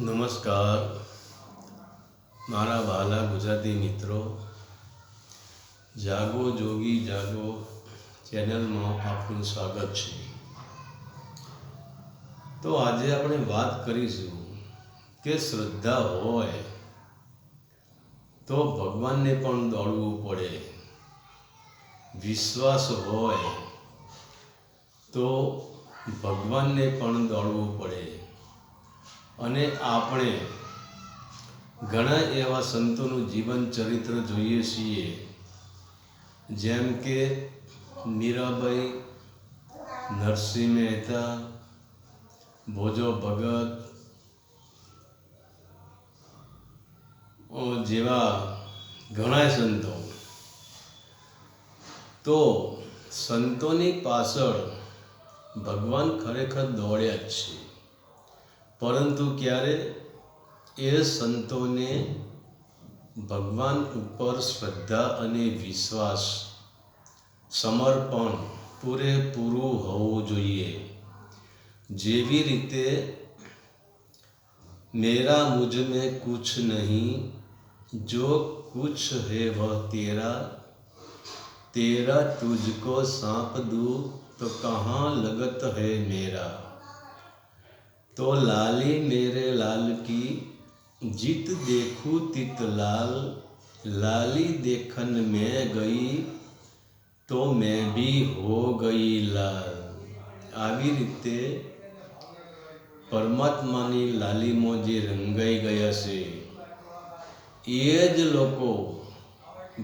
નમસ્કાર. મારા વાલા ગુજરાતી મિત્રો, જાગો જોગી જાગો ચેનલમાં આપનું સ્વાગત છે. તો આજે આપણે વાત કરીશું કે શ્રદ્ધા હોય તો ભગવાનને પણ દોડવું પડે. વિશ્વાસ હોય તો ભગવાનને પણ દોડવું પડે. અને આપણે ઘણા એવા સંતોનું જીવન ચરિત્ર જોઈએ છીએ. જેમ કે મીરાબાઈ, નરસિંહ મહેતા, ભોજો ભગત જેવા ઘણા સંતો. તો સંતોની પાછળ ભગવાન ખરેખર દોડ્યા જ છે. परंतु क्य ये सतो ने भगवान ऊपर श्रद्धा अने विश्वास समर्पण पूरेपूरू होइए जेवी रीते मेरा मुझमें कुछ नहीं, जो कुछ है वह तेरा तेरा तुझको सांप दू तो कहाँ लगत है मेरा? तो लाली मेरे लाल की जीत देखूं तित लाल लाली देखन में गई તો મેં બી હો ગઈ લાલ આવી રીતે પરમાત્માની લાલીમાં જે રંગાઈ ગયા છે એ જ લોકો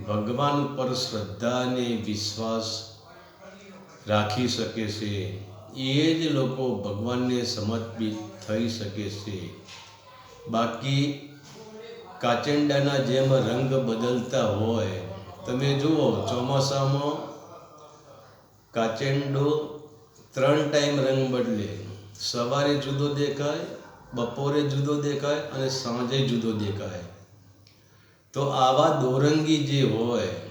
ભગવાન પર શ્રદ્ધા અને વિશ્વાસ રાખી શકે છે એ જ લોકો ભગવાનને સમર્પિત થઈ શકે છે. બાકી કાચંડાના જેમ રંગ બદલતા હોય, તમે જુઓ ચોમાસામાં કાચંડો ત્રણ ટાઈમ રંગ બદલે. સવારે જુદો દેખાય, બપોરે જુદો દેખાય અને સાંજે જુદો દેખાય. તો આવા દોરંગી જે હોય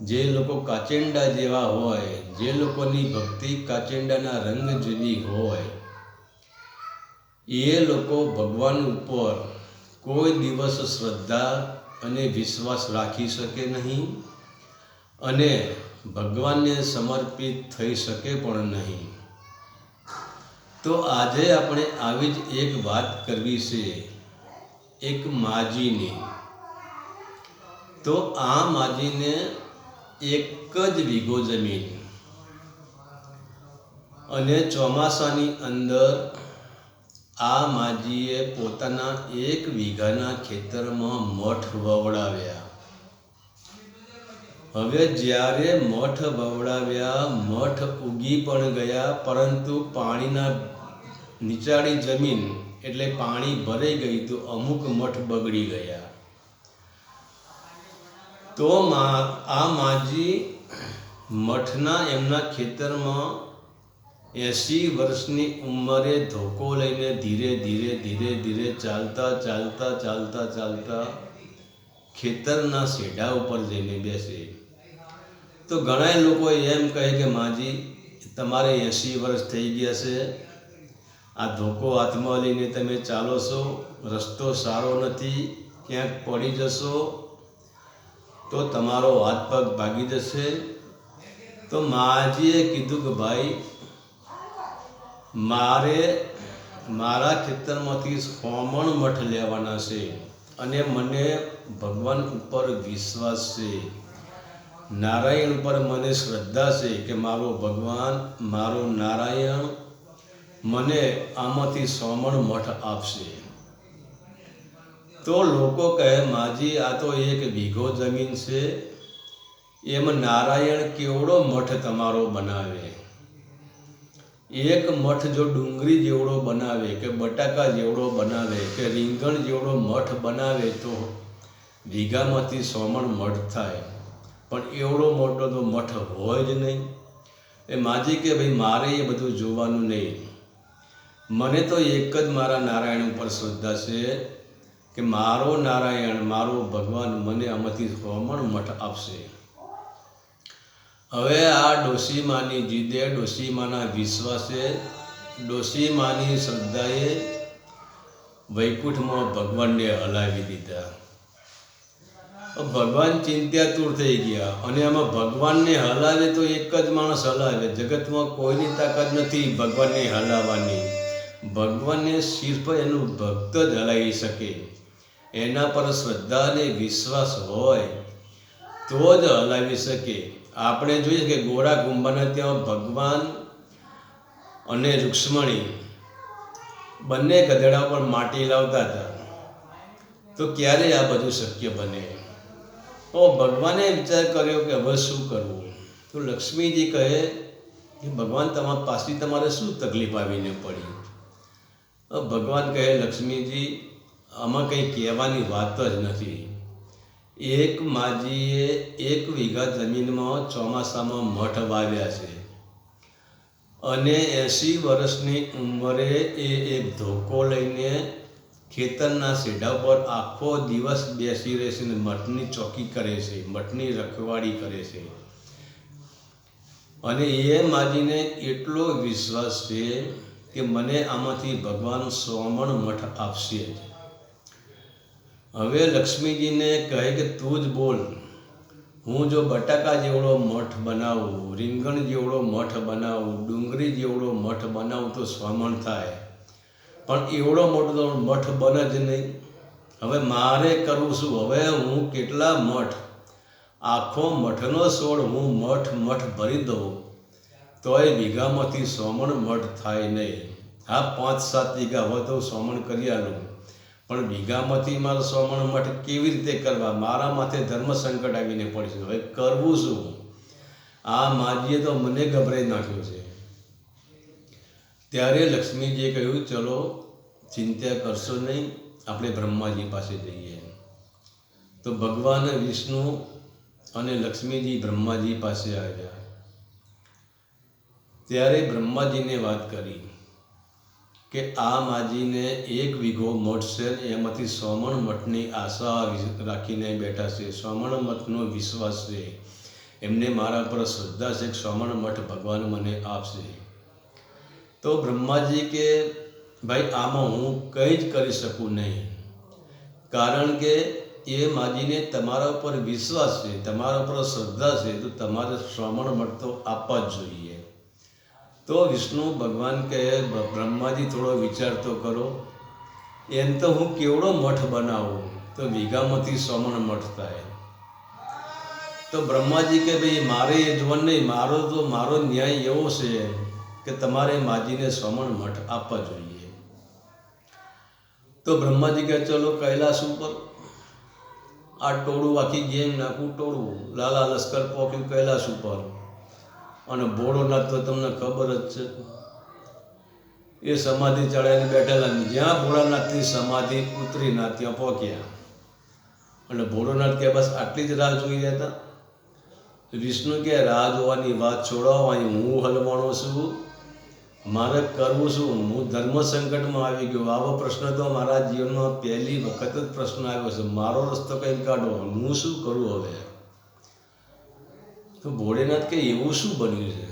જે લોકો કાચિંડા જેવા હોય, જે લોકોની ભક્તિ કાચિંડાના રંગ જેવી હોય, એ લોકો ભગવાન ઉપર કોઈ દિવસ શ્રદ્ધા અને વિશ્વાસ રાખી શકે નહીં અને ભગવાનને સમર્પિત થઈ શકે પણ નહીં. તો આજે આપણે આવી જ એક વાત કરવી છે, એક માજીની. તો આ માજીને એક જ વીઘો જમીન. અને ચોમાસાની અંદર આ માજીએ પોતાના એક વીઘાના ખેતરમાં મઠ વવડાવ્યા. હવે જ્યારે મઠ વવડાવ્યા, મઠ ઉગી પણ ગયા, પરંતુ પાણીના નીચાળી જમીન એટલે પાણી ભરાઈ ગઈ તો અમુક મઠ બગડી ગયા. તો મા આ માજી મઠના એમના ખેતરમાં એંસી વર્ષની ઉંમરે ધોકો લઈને ધીરે ધીરે ધીરે ધીરે ચાલતા ચાલતા ચાલતા ચાલતા ખેતરના શેઢા ઉપર જઈને બેસે. તો ઘણા લોકો એમ કહે કે માજી, તમારે એંસી વર્ષ થઈ ગયા છે. આ ધોકો હાથમાં લઈને તમે ચાલો છો, રસ્તો સારો નથી, ક્યાંક પડી જશો તો તમારો હાથ પગ ભાગી જશે? તો માજીએ કીધું કે ભાઈ, મારે મારા ખેતરમાંથી સોમણ મઠ લેવાના છે અને મને ભગવાન ઉપર વિશ્વાસ છે. નારાયણ ઉપર મને શ્રદ્ધા છે કે મારો ભગવાન મારો નારાયણ મને આમાંથી સોમણ મઠ આપશે. તો લોકો કહે, માજી, આ તો એક વીઘો જમીન છે. એમ નારાયણ કેવડો મઠ તમારો બનાવે? એક મઠ જો ડુંગળી જેવડો બનાવે કે બટાકા જેવડો બનાવે કે રીંગણ જેવડો મઠ બનાવે તો વીઘામાંથી સોમણ મઠ થાય. પણ એવડો મોટો તો મઠ હોય જ નહીં. એ માજી કે, ભાઈ, મારે એ બધું જોવાનું નહીં. મને તો એક જ મારા નારાયણ ઉપર શ્રદ્ધા છે. કે મારો નારાયણ, મારો ભગવાન મને આમાંથી સોમણ મઠ આપશે. હવે આ ડોસીમાની જીદે ડોશીમાના વિશ્વાસે ડોસીમાની શ્રદ્ધાએ વૈકુંઠમાં ભગવાનને હલાવી દીધા. ભગવાન ચિંત્યાતુર થઈ ગયા અને આમાં ભગવાનને હલાવે તો એક જ માણસ હલાવે. જગતમાં કોઈની તાકાત નથી ભગવાનને હલાવવાની. ભગવાનને સિર્ફ એનું ભક્ત જ હલાવી શકે. એના પર શ્રદ્ધા અને વિશ્વાસ હોય, તો જ હલાવી શકે. આપણે જોઈએ કે ગોળા ગુંબાના ત્યાં ભગવાન અને રૂક્ષ્મણી બંને ગધેડા પર માટી લાવતા હતા. તો ક્યારે આ બધું શક્ય બને? તો ભગવાને વિચાર કર્યો કે હવે શું કરવું? તો લક્ષ્મીજી કહે કે ભગવાન, તમારા પાસે તમારે શું તકલીફ આવીને પડી? ભગવાન કહે, લક્ષ્મીજી આમાં કંઈ કહેવાની વાત જ નથી. એક માજીએ એક વીઘા જમીનમાં ચોમાસામાં મઠ વાવ્યા છે. અને એંસી વર્ષની ઉંમરે એ એક ધોકો લઈને ખેતરના સીઢા પર આખો દિવસ બેસી રહેશે મઠની ચોકી કરે છે, મઠની રખવાડી કરે છે. અને એ માજીને એટલો વિશ્વાસ છે કે મને આમાંથી ભગવાન સોમણ મઠ આપશે હવે લક્ષ્મીજીને કહે કે તું જ બોલ. હું જો બટાકા જેવડો મઠ બનાવું, રીંગણ જેવડો મઠ બનાવું, ડુંગળી જેવડો મઠ બનાવું તો સ્વમણ થાય. પણ એવડો મોટો મઠ બને જ નહીં. હવે મારે કરવું શું? હવે હું કેટલા મઠ? આખો મઠનો છોડ હું મઠ મઠ ભરી દઉં. તોય વીઘામાંથી સોમણ મઠ થાય નહીં. હા, પાંચ સાત વીઘા હોય તો સોમણ કરી આલું. પણ વીઘામાંથી મારા સોમણ મઠ કેવી રીતે કરવા? મારા માથે ધર્મ સંકટ આવીને પડશે હવે કરવું શું? આ માજીએ તો મને ગભરાઈ નાખ્યો છે. ત્યારે લક્ષ્મીજીએ કહ્યું, ચલો, ચિંતા કરશો નહીં, આપણે બ્રહ્માજી પાસે જઈએ. તો ભગવાન વિષ્ણુ અને લક્ષ્મીજી બ્રહ્માજી પાસે આવ્યા. ત્યારે બ્રહ્માજીને વાત કરી. કે આ માજીને એક વીઘો છે એમાંથી સોમણ મઠની આશા રાખીને બેઠા છે. સોમણ મઠનો વિશ્વાસ છે. એમને મારા પર શ્રદ્ધા છે કે સોમણ મઠ ભગવાન મને આપશે. તો બ્રહ્માજી કે, ભાઈ, આમાં હું કંઈ જ કરી શકું નહીં. કારણ કે એ માજીને તમારા ઉપર વિશ્વાસ છે, તમારા ઉપર શ્રદ્ધા છે, તો તમારે શ્રવણ મઠ તો આપવા જ જોઈએ. તો વિષ્ણુ ભગવાન કહે બ્રહ્માજી, થોડો વિચાર તો કરો. એમ તો હું કેવડો મઠ બનાવું? તો વીઘામાંથી સમણ મઠ થાય. તો બ્રહ્માજી કે ભાઈ, મારે એ નહીં. મારો તો, મારો ન્યાય એવો છે કે તમારે માજીને સમણ મઠ આપવા જોઈએ. તો બ્રહ્માજી કહે, ચલો, કૈલાસ ઉપર આ ટોળું આખી ગેમ નાખું ટોળું. લાલા લશ્કર પોક્યું કૈલાસ ઉપર. અને ભોળોનાથ તો તમને ખબર જ છે. એ સમાધિ ચડાવીને બેઠેલા જ્યાં ભોળાનાથની સમાધિ ઉતરી ના ત્યાં પહોંચ્યા. અને ભોળોનાથ કે બસ આટલી જ રાહ જોઈ હતા વિષ્ણુ કે, રાહ જોવાની વાત છોડાવો અહીં હું હલવાણો છું. મારે કરવું શું? હું ધર્મ સંકટમાં આવી ગયો. આવો પ્રશ્ન તો મારા જીવનમાં પહેલી વખત જ પ્રશ્ન આવ્યો છે. મારો રસ્તો કંઈક કાઢો. હું શું કરું હવે? તો ભોળેનાથ કે એવું શું બન્યું છે?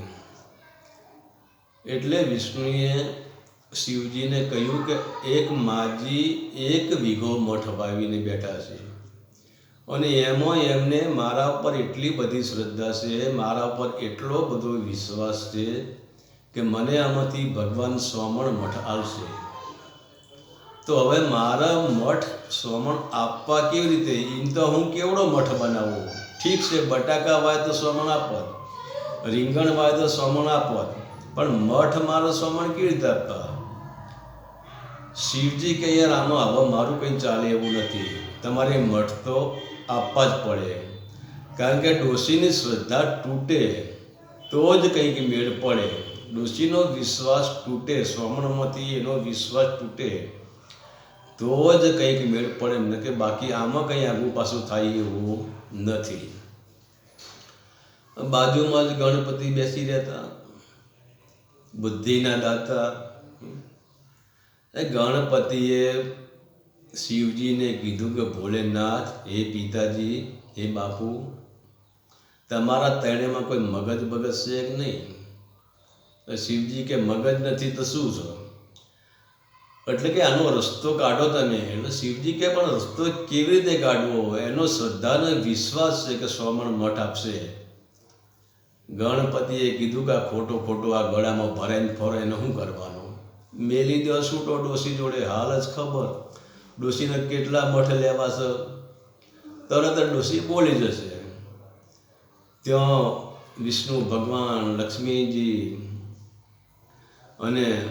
એટલે વિષ્ણુએ શિવજીને કહ્યું કે એક માજી એક વીઘો મઠ વાવીને બેઠા છે. અને એમાં એમને મારા ઉપર એટલી બધી શ્રદ્ધા છે, મારા ઉપર એટલો બધો વિશ્વાસ છે કે મને આમાંથી ભગવાન સોમણ મઠ આવશે તો હવે મારા મઠ સોમણ આપવા કેવી રીતે? એમ તો હું કેવડો મઠ બનાવું? ઠીક છે, બટાકા વાય તો સોમણ આપત, રીંગણ વાય તો સોમણ આપત, પણ મઠ મારો સોમણ કેવી રીતે આપવા શિવજી કે યાર, આમાં હવે મારું કંઈ ચાલે એવું નથી. તમારે મઠ તો આપવા જ પડે. કારણ કે ડોશીની શ્રદ્ધા તૂટે તો જ કંઈક મેળ પડે. ડોશીનો વિશ્વાસ તૂટે, સોમણમાંથી એનો વિશ્વાસ તૂટે. તો જ કંઈક મેળ પડે ન કે બાકી આમાં કંઈ આગું પાછું થાય એવું નથી. બાજુમાં જ ગણપતિ બેસી રહેતા, બુદ્ધિના દાતા. એ ગણપતિએ શિવજીને કીધું કે ભોલેનાથ, હે પિતાજી, હે બાપુ, તમારા તેણેમાં કોઈ મગજ બગજ છે કે નહીં? શિવજી કે મગજ નથી તો શું છો? એટલે કે આનો રસ્તો કાઢો તમે. એટલે શિવજી કે પણ રસ્તો કેવી રીતે કાઢવો એનો શ્રદ્ધાનો વિશ્વાસ છે કે સ્વામણ મઠ આપશે. ગણપતિએ કીધું કે આ ખોટો ખોટો આ ગળામાં ભરાઈને ફરે એને શું કરવાનું? મેલી દો છૂટો ડોસી જોડે, હાલ જ ખબર. ડોસીને કેટલા મઠ લેવા છે? તરત જ ડોસી બોલી જશે. ત્યાં વિષ્ણુ ભગવાન, લક્ષ્મીજી અને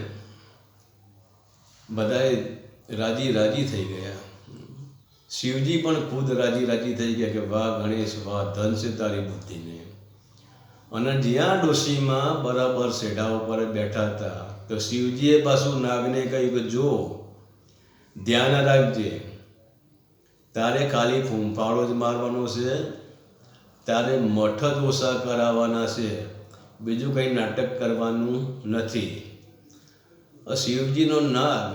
બધાએ રાજી રાજી થઈ ગયા. શિવજી પણ ખુદ રાજી રાજી થઈ ગયા કે વાહ ગણેશ, વાહ ધન છે તારી બુદ્ધિને. અને જ્યાં ડોશીમાં બરાબર શેઢા ઉપર બેઠા હતા, તો શિવજીએ પાછું નાગને કહ્યું કે જો, ધ્યાન રાખજે. તારે ખાલી ફૂંફાળો જ મારવાનો છે, તારે મઠ જ ઓછા કરાવવાના છે, બીજું કંઈ નાટક કરવાનું નથી. શિવજીનો નાગ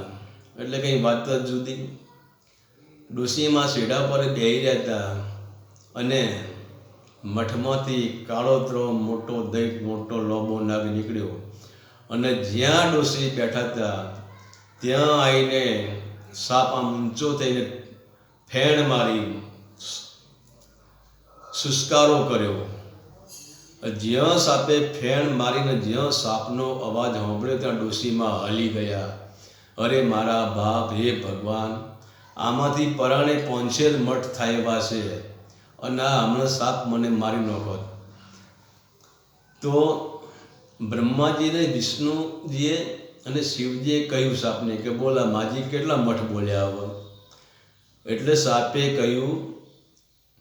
એટલે કંઈ વાત જ જુદી. ડોશીમાં શેઢા પર બેહી રહેતા અને મઠમાંથી કાળોતરો મોટો દૈત મોટો લોબો નાગ નીકળ્યો. અને જ્યાં ડોશી બેઠા હતા, ત્યાં આવીને સાપ આમ ઊંચો થઈને ફેણ મારી સુસ્કારો કર્યો. જ્યાં સાપે ફેણ મારીને જ્યાં સાપનો અવાજ સાંભળ્યો, ત્યાં ડોશીમાં હલી ગયા. અરે મારા બાપ, હે ભગવાન, આમાંથી પરાણે પોંચેર મઠ થાય એવા છે. અને આ હમણાં સાપ મને મારી નાખો. તો બ્રહ્માજીને વિષ્ણુજીએ અને શિવજીએ કહ્યું સાપને કે, બોલા માજી, કેટલા મઠ બોલ્યા હવે એટલે સાપે કહ્યું,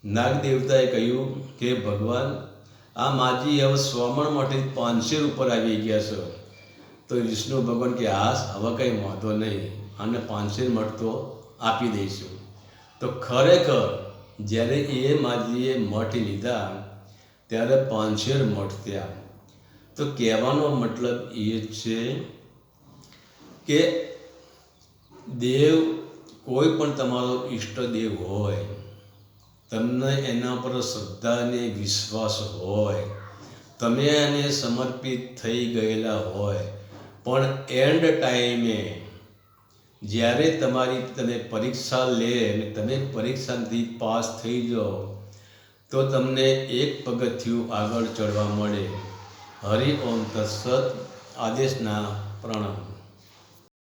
નાગદેવતાએ કહ્યું કે, ભગવાન આ માજી હવે સોમણ માટે પાંચસેર ઉપર આવી ગયા છે. તો વિષ્ણુ ભગવાન કે હાસ હવે કંઈ વાંધો નહીં. અને પાંચસેર મઠ તો આપી દઈશું. તો ખરેખર જ્યારે એ માજીએ મઠ લીધા, ત્યારે પાંચસેર મઠ થયા. તો કહેવાનો મતલબ એ છે કે દેવ કોઈ પણ તમારો ઈષ્ટદેવ હોય તમને એના પર શ્રદ્ધા અને વિશ્વાસ હોય, તમે એને સમર્પિત થઈ ગયેલા હોય, પણ એન્ડ ટાઈમે જ્યારે તમારી તમે પરીક્ષા લે અને તમે પરીક્ષાથી પાસ થઈ જાઓ, તો તમને એક પગથિયું આગળ ચડવા મળે. હરિ ઓમ તત્સત. આદેશના પ્રણામ.